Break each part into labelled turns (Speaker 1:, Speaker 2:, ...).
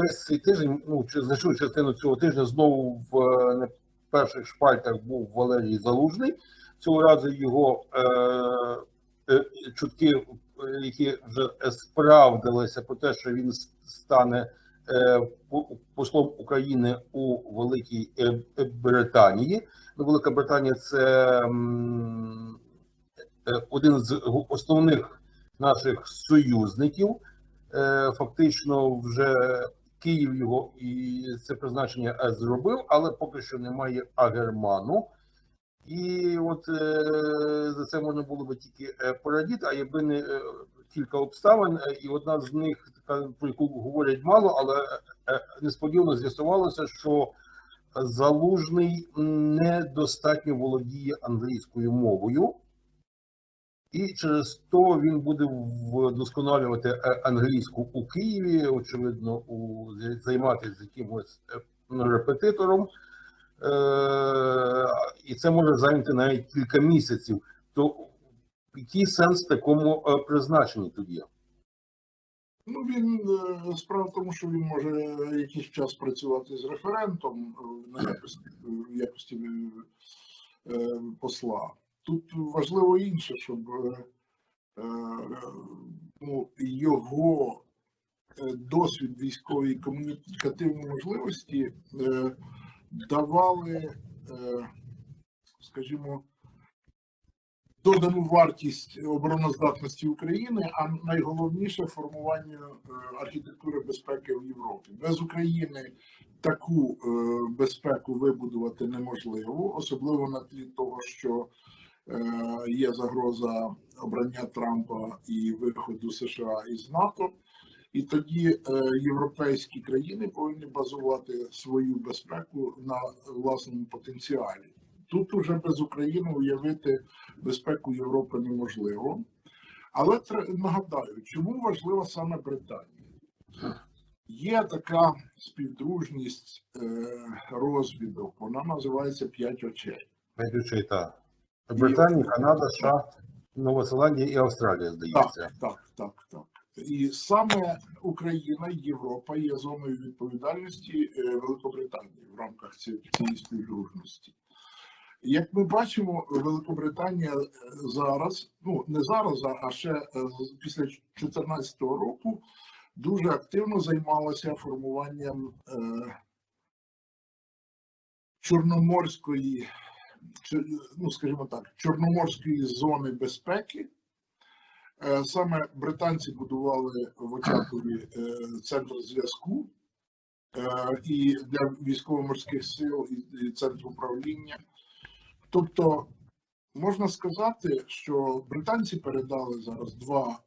Speaker 1: весь цей тиждень, ну значну частину цього тижня знову в не перших шпальтах був Валерій Залужний. Цього разу його е, е, чутки, які вже справдилися про те, що він стане е, послом України у Великій е, е, Британії. Ну, Велика Британія це е, один з основних наших союзників. Е, Фактично, вже Київ його і це призначення е, зробив, але поки що немає Агерману. І от е, за це можна було би тільки е, порадіти, а якби не е, кілька обставин, е, і одна з них, така про яку говорять мало, але е, несподівано з'ясувалося, що залужний недостатньо володіє англійською мовою, і через то він буде вдосконалювати е, англійську у Києві, очевидно, у займатися якимось е, репетитором. Е, і це може зайняти навіть кілька місяців. То який сенс такому призначенні є?
Speaker 2: Ну, він справа в тому, що він може якийсь час працювати з референтом на якості, в якості посла. Тут важливо інше, щоб е, е, ну, його е, досвід військової комунікативні можливості давали, скажімо, додану вартість обороноздатності України, а найголовніше формування архітектури безпеки в Європі. Без України таку безпеку вибудувати неможливо, особливо на тлі того, що є загроза обрання Трампа і виходу США із НАТО. І тоді е, європейські країни повинні базувати свою безпеку на власному потенціалі. Тут уже без України уявити безпеку Європи неможливо. Але нагадаю, чому важлива саме Британія? Є така співдружність е, розвідок, вона називається П'ять очей.
Speaker 1: Найбільше та Британія, Канада, США, Нова Зеландія і Австралія, здається.
Speaker 2: так, так, так. І саме Україна і Європа є зоною відповідальності е, Великобританії в рамках цієї співдружності. Як ми бачимо, Великобританія е, зараз, ну не зараз, а- ще е, після 2014 року дуже активно займалася формуванням е, чорноморської, ну скажімо так, чорноморської зони безпеки. Е, Саме британці будували в Очакові е, центр зв'язку е, і для військово-морських сил, і, центр управління. Тобто, можна сказати, що британці передали зараз два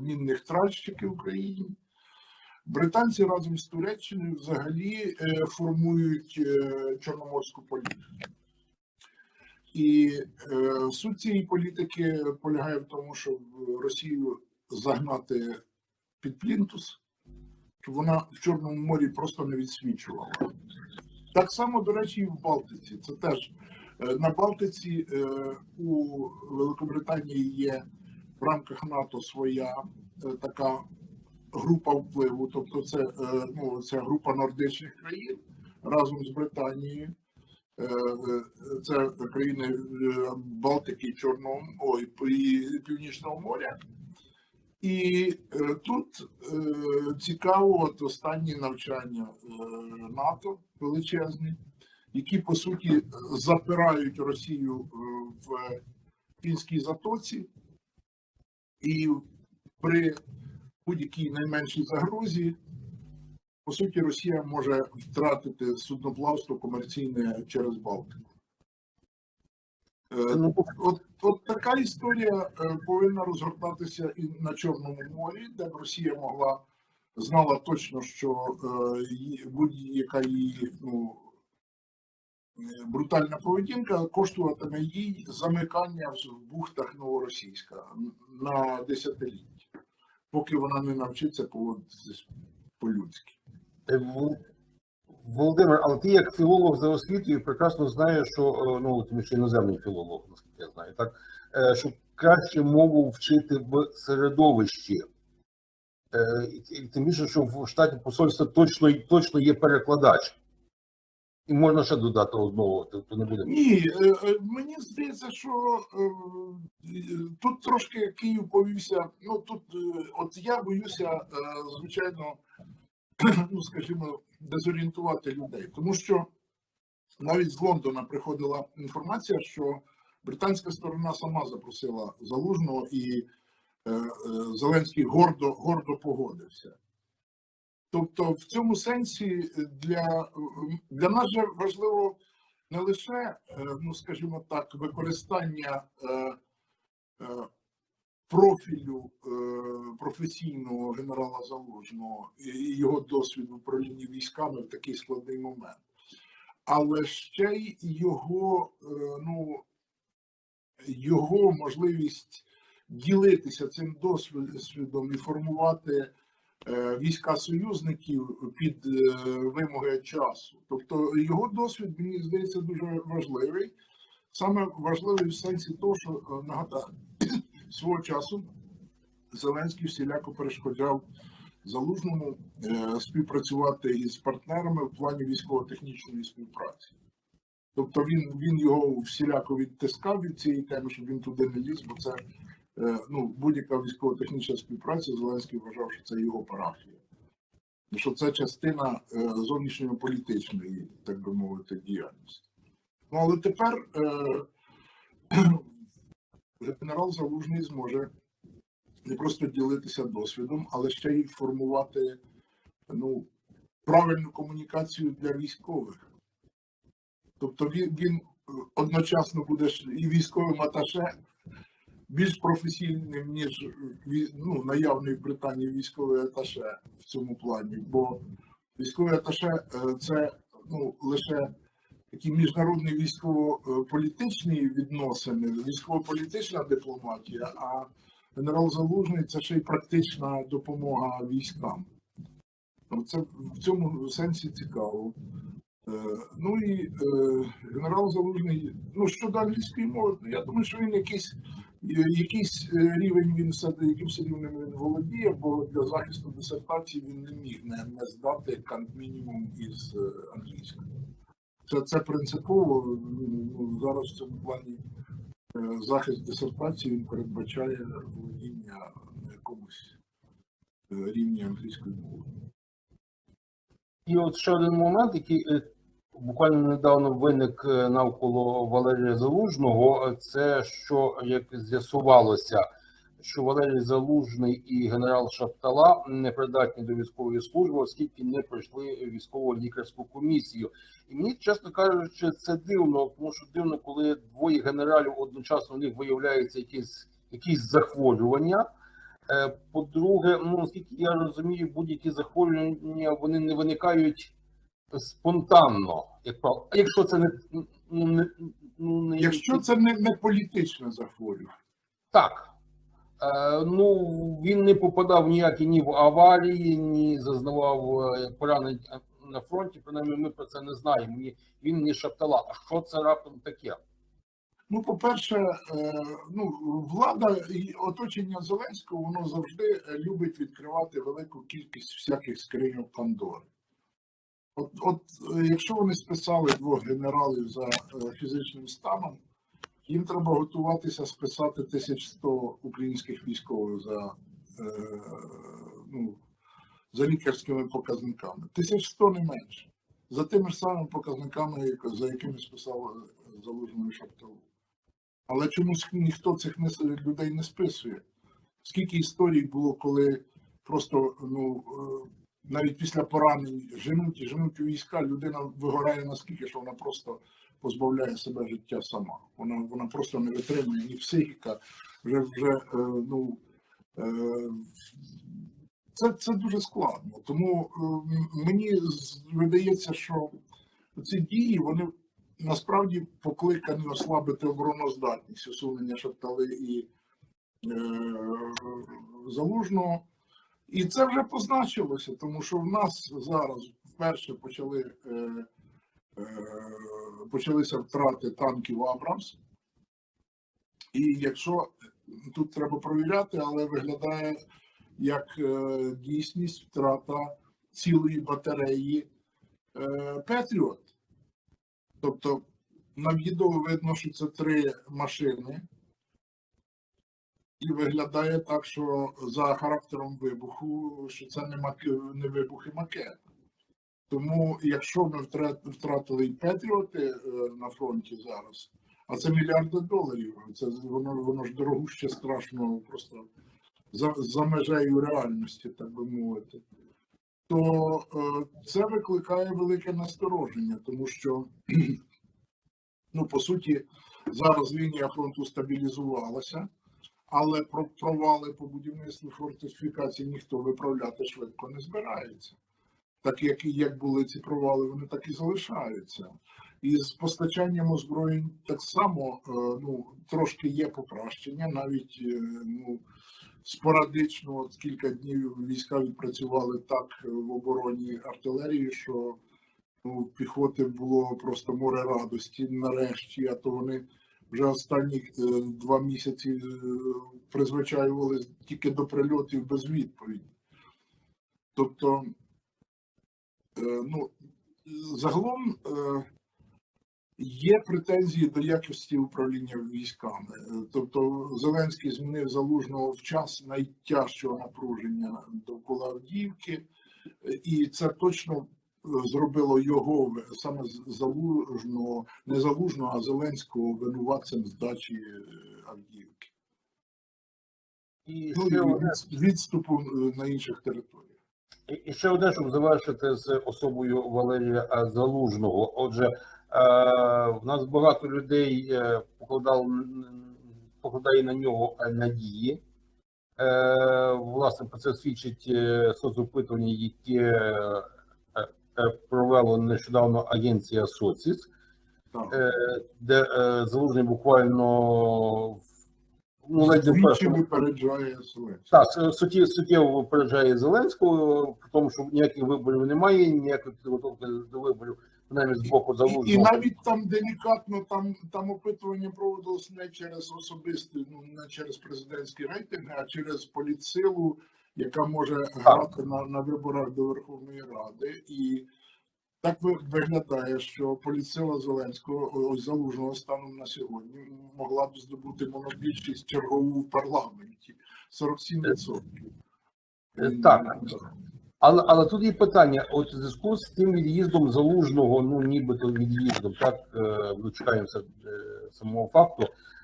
Speaker 2: мінних тральщики Україні. Британці разом з Туреччиною взагалі е, формують е, чорноморську політику. І е, суть цієї політики полягає в тому, щоб Росію загнати під плінтус, щоб вона в Чорному морі просто не відсвічувала. Так само, до речі, і в Балтиці. Це теж на Балтиці у Великобританії є в рамках НАТО своя така група впливу, тобто це е, ну, ця група нордичних країн разом з Британією. Е, е, Це країни Балтики, Чорного ой, і Північного моря. І тут цікаво от останні навчання НАТО величезні, які по суті запирають Росію в Фінській затоці, і при будь-якій найменшій загрозі, по суті, Росія може втратити судноплавство комерційне через Балтику. Е, От, от така історія е, повинна розгортатися і на Чорному морі, де б Росія могла знала точно, що е, будь-яка її ну, брутальна поведінка коштуватиме їй замикання в бухтах Новоросійська на десятиліття, поки вона не навчиться по-людськи.
Speaker 1: Е, Володимир, але ти як філолог за освітою прекрасно знаєш, що е, ну тим ще іноземний філолог, наскільки я знаю, так е, що краще мову вчити в середовищі Тим більше, що в штаті посольства точно, точно є перекладач. І можна ще додати одного, тобто не буде.
Speaker 2: Ні, е, е, мені здається, що е, тут трошки Київ повівся. Ну тут, от я боюся, звичайно, ну скажімо, дезорієнтувати людей, тому що навіть з Лондона приходила інформація, що британська сторона сама запросила залужного, і Зеленський гордо, гордо погодився. Тобто, в цьому сенсі для, для нас же важливо не лише, е, ну скажімо так, використання е, е, профілю е, професійного генерала Залужного і його досвіду управління військами в такий складний момент, але ще й його, е, ну, його можливість ділитися цим досвідом і формувати е, війська союзників під е, вимоги часу. Тобто його досвід, мені здається, дуже важливий. Саме важливий в сенсі того, що е, нагадаю, свого часу Зеленський всіляко перешкоджав залужному е, співпрацювати із партнерами в плані військово-технічної співпраці. Тобто він, він його всіляко відтискав від цієї теми, щоб він туди не ліз, бо це е, ну, будь-яка військово-технічна співпраця, Зеленський вважав, що це його парафія. Що це частина е, зовнішньополітичної, так би мовити, діяльності. Ну, але тепер е, генерал Залужний зможе не просто ділитися досвідом, але ще й формувати ну, правильну комунікацію для військових. Тобто він, він е, одночасно буде і військовим аташе більш професійним, ніж ві- ну, наявний в Британії військовий аташе в цьому плані. Бо військовий аташе е, це ну, лише такі міжнародні військово-політичні відносини, військово-політична дипломатія, а генерал Залужний це ще й практична допомога військам. Ну, Це в цьому сенсі цікаво. Е, Ну і е, генерал Залужний, ну щодо англійської мови, я думаю, що він якийсь, е, якийсь е, рівень він все якимось рівнем він володіє, бо для захисту дисертації він не міг не, не здати кант мінімум із е, англійської. Це, це принципово ну, зараз в цьому плані е, захист дисертації він передбачає володіння на якомусь е, рівні англійської мови.
Speaker 1: І от ще один момент, який е, буквально недавно виник е, навколо Валерія Залужного, це що як з'ясувалося, що Валерій Залужний і генерал Шаптала не придатні до військової служби, оскільки не пройшли військово лікарську комісію. І мені, чесно кажучи, це дивно, тому що дивно, коли двоє генералів одночасно у них виявляється якісь, якісь захворювання. Е, По-друге, ну наскільки я розумію, будь-які захворювання вони не виникають спонтанно, як. А якщо це не, ну, не, ну, не
Speaker 2: Якщо це не, не політичне захворювання,
Speaker 1: так. Е, ну він не попадав ніякі ні в аварії, ні зазнавав е, поранень на фронті. Принаймні, ми про це не знаємо. Ні, він не шаптала. А що це раптом таке?
Speaker 2: Ну, по-перше, е, ну, влада і оточення Зеленського воно завжди е, любить відкривати велику кількість всяких скриньок Пандори. От, от е, якщо вони списали двох генералів за е, фізичним станом, їм треба готуватися списати 1100 українських військових за, е, ну, за лікарськими показниками. 1100 не менше. За тими ж самими показниками, за якими списав е, залужений Шапталу. Але чомусь ніхто цих людей не списує. Скільки історій було, коли просто ну, навіть після поранень женуть і женуть у війська, людина вигорає наскільки, що вона просто позбавляє себе життя сама. Вона, вона просто не витримує ні психіка, вже вже е, ну. Е, це, це дуже складно. Тому е, мені видається, що ці дії вони насправді покликані ослабити обороноздатність усунення Шаптали і е, Залужного. І це вже позначилося, тому що в нас зараз вперше почали, е, е, почалися втрати танків Абрамс. І якщо тут треба провіряти, але виглядає як е, дійсність втрата цілої батареї е, Петріот. Тобто на відео видно, що це три машини, і виглядає так, що за характером вибуху, що це не, мак... не вибух і макет. Тому, якщо ми втратили і Петріоти е, на фронті зараз, а це мільярди доларів, це воно, воно ж дорогуще страшно, просто за, за межею реальності, так би мовити, то е, це викликає велике настороження, тому що, ну, по суті, зараз лінія фронту стабілізувалася, але про провали по будівництву фортифікацій ніхто виправляти швидко не збирається. Так як, як були ці провали, вони так і залишаються. І з постачанням озброєнь так само е, ну, трошки є покращення, навіть е, ну, спорадично, от кілька днів війська відпрацювали так е, в обороні артилерії, що ну, піхоти було просто море радості нарешті, а то вони вже останні е, два місяці е, призвичаювали тільки до прильотів без відповіді. Тобто, е, ну, загалом є претензії до якості управління військами. Тобто Зеленський змінив залужного в час найтяжчого напруження довкола Авдіївки, і це точно зробило його саме з- залужного, не залужного, а Зеленського винуватцем здачі е, Авдіївки.
Speaker 1: І
Speaker 2: Ну
Speaker 1: ще одне,
Speaker 2: від- відступу е, на інших територіях.
Speaker 1: і- і ще одне, щоб завершити з особою Валерія е, Залужного. Отже, е, в нас багато людей е, покладало, н- покладає на нього е, надії. Е, власне, про це свідчить е, соцопитування, яке е, е, нещодавно агенція Соціс. Е, де е, залужний буквально ну, першому
Speaker 2: випереджає Зеленський.
Speaker 1: так, суттєво, суттєво випереджає Зеленського, тому, що ніяких виборів немає, ніякої підготовки до виборів, принаймні з боку
Speaker 2: І, і навіть там делікатно, там, там опитування проводилось не через особистий, ну не через президентські рейтинги, а через політсилу, яка може грати на, на виборах до Верховної Ради. І так виглядає, що політсила Зеленського, ось залужного станом на сьогодні, могла б здобути монобільшість чергову в парламенті 47%.
Speaker 1: Е, так. Але, але тут є питання: от у зв'язку з тим від'їздом залужного, ну нібито від'їздом, так е, дочекаємося е, самого факту.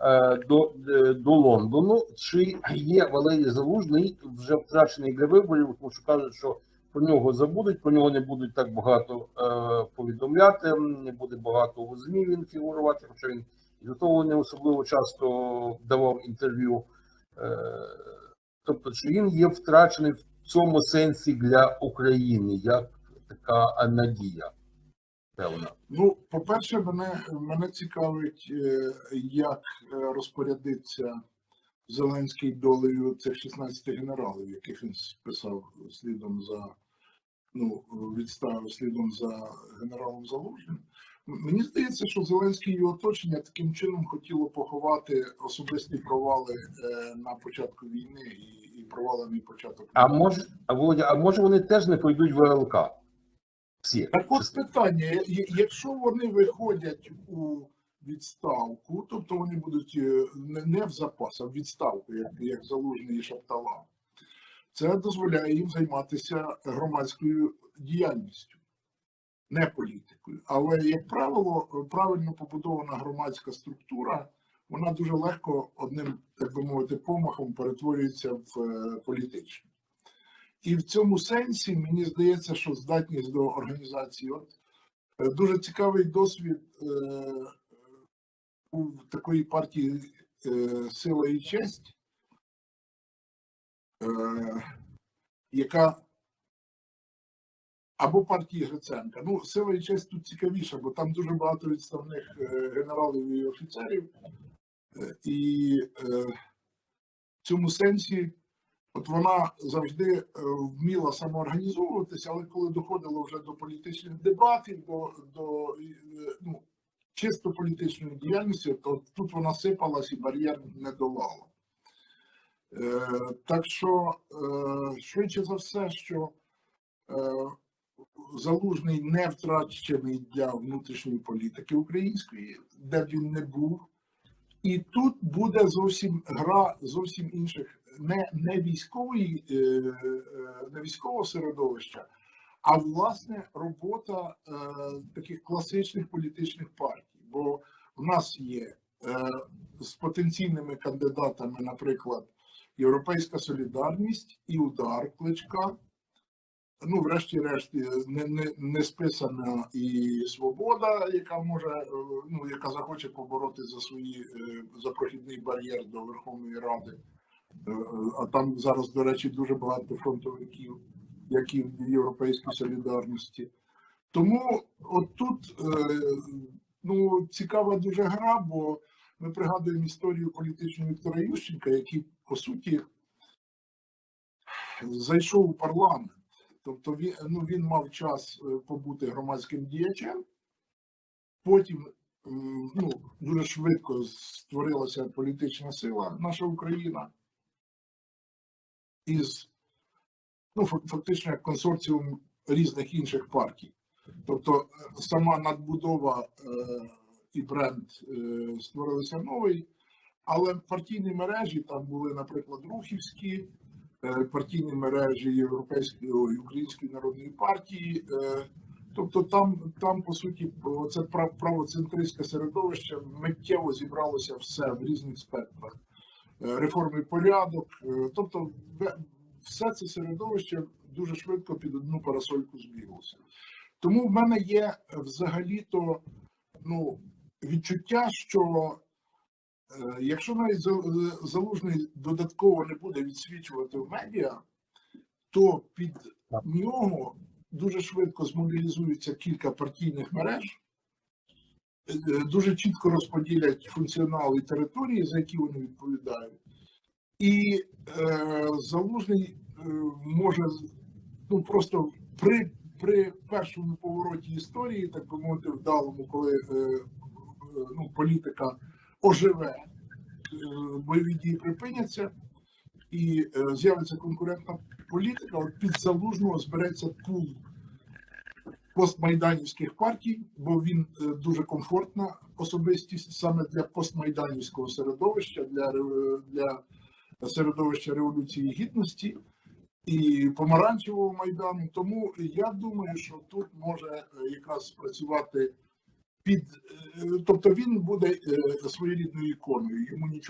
Speaker 1: е, До, е, до Лондону чи є Валерій Залужний вже втрачений для виборів, тому що кажуть, що про нього забудуть, про нього не будуть так багато е, повідомляти, не буде багато у ЗМІ він фігурувати, хоча він і до того не особливо часто давав інтерв'ю. Тобто, чи він є втрачений в цьому сенсі для України, як така надія, певна.
Speaker 2: Ну, по-перше, мене, мене цікавить, е, як е, розпорядиться Зеленський долею цих 16 генералів, яких він списав слідом за ну, відставив слідом за генералом Залужним. Мені здається, що Зеленський і його оточення таким чином хотіло поховати особисті провали е, на початку війни і, і провалений початок.
Speaker 1: А може, а Володя, а може вони теж не пойдуть в ВЛК? Всі.
Speaker 2: Так от питання: якщо вони виходять у відставку, тобто вони будуть е, не, в запас, а в відставку, як, як залужний і Шаптала, це дозволяє їм займатися громадською діяльністю, не політикою. Але, як правило, правильно побудована громадська структура, вона дуже легко одним, так би мовити, помахом перетворюється в е, політичну. І в цьому сенсі мені здається, що здатність до організації. От е, дуже цікавий досвід е, у такої партії е, Сила і честь, яка або партії Гриценка. Ну, сила і честь тут цікавіша, бо там дуже багато відставних генералів і офіцерів. І в цьому сенсі От вона завжди е, вміла самоорганізовуватися, але коли доходило вже до політичних дебатів, до, до е, ну, чисто політичної діяльності, то тут вона сипалась і бар'єр не долала. Е, Так що, е, швидше за все, що е, залужний не втрачений для внутрішньої політики української, де б він не був. І тут буде зовсім гра зовсім інших, не, не військової, е, е, не військового середовища, а власне робота е, таких класичних політичних партій. Бо в нас є з потенційними кандидатами, наприклад, Європейська Солідарність і удар кличка. Ну, врешті-решт, не, не, не списана і свобода, яка може, ну, яка захоче побороти за свої за прохідний бар'єр до Верховної Ради. Е, А там зараз, до речі, дуже багато фронтовиків, як і в Європейській солідарності. Тому от тут е, ну, цікава дуже гра, бо ми пригадуємо історію політичного Віктора Ющенка, який, по суті, зайшов у парламент. Тобто він, ну, він мав час е, побути громадським діячем, потім ну, дуже швидко створилася політична сила, наша Україна, із ну, фактично як консорціум різних інших партій. Тобто е, сама надбудова е, і бренд е, створилися новий, але партійні мережі там були, наприклад, рухівські, партійні мережі Європейської Української народної партії. Тобто там, там по суті, це правоцентристське середовище миттєво зібралося все в різних спектрах. Е, Реформи порядок, е, тобто все це середовище дуже швидко під одну парасольку збіглося. Тому в мене є е, взагалі-то ну, відчуття, що якщо навіть За- залужний додатково не буде відсвічувати в медіа, то під нього дуже швидко змобілізуються кілька партійних мереж, дуже чітко розподілять функціонал і території, за які вони відповідають. І е, залужний е, може ну просто при, при першому повороті історії, так би мовити, вдалому, коли е, е, ну, політика оживе, е, бойові дії припиняться, і е, з'явиться конкурентна політика, от під залужного збереться пул постмайданівських партій, бо він е, дуже комфортна особистість саме для постмайданівського середовища, для, для середовища революції гідності і помаранчевого майдану. Тому я думаю, що тут може е, якраз спрацювати під, е, тобто він буде е, своєрідною іконою, йому нічого.